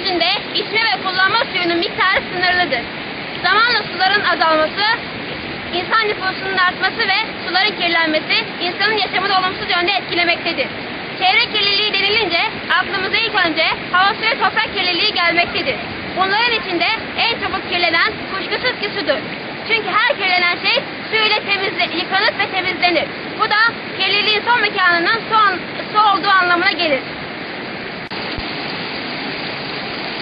Yeryüzünde içme ve kullanma suyunun miktarı sınırlıdır. Zamanla suların azalması, insan nüfusunun artması ve suların kirlenmesi insanın yaşamını olumsuz yönde etkilemektedir. Çevre kirliliği denilince aklımıza ilk önce hava su ve toprak kirliliği gelmektedir. Bunların içinde en çabuk kirlenen kuşkusuz ki sudur. Çünkü her kirlenen şey su ile temizle, yıkanır ve temizlenir. Bu da kirliliğin son mekanının su, an- su olduğu anlamına gelir.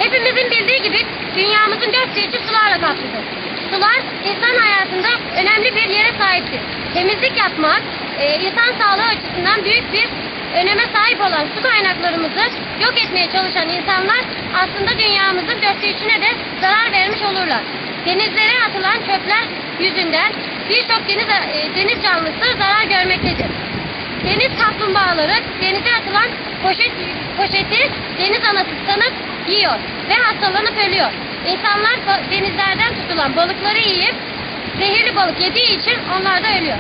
Hepimizin bildiği gibi dünyamızın dört üçü sularla kaplıdır. Sular insan hayatında önemli bir yere sahiptir. Temizlik yapmak e, insan sağlığı açısından büyük bir öneme sahip olan su kaynaklarımızı yok etmeye çalışan insanlar aslında dünyamızın dörtte üçüne de zarar vermiş olurlar. Denizlere atılan çöpler yüzünden birçok deniz, e, deniz canlısı zarar görmektedir. Deniz kaplumbağaları denize atılan poşet, poşeti deniz anası sanıp yiyor ve hastalanıp ölüyor. İnsanlar denizlerden tutulan balıkları yiyip zehirli balık yediği için onlar da ölüyor.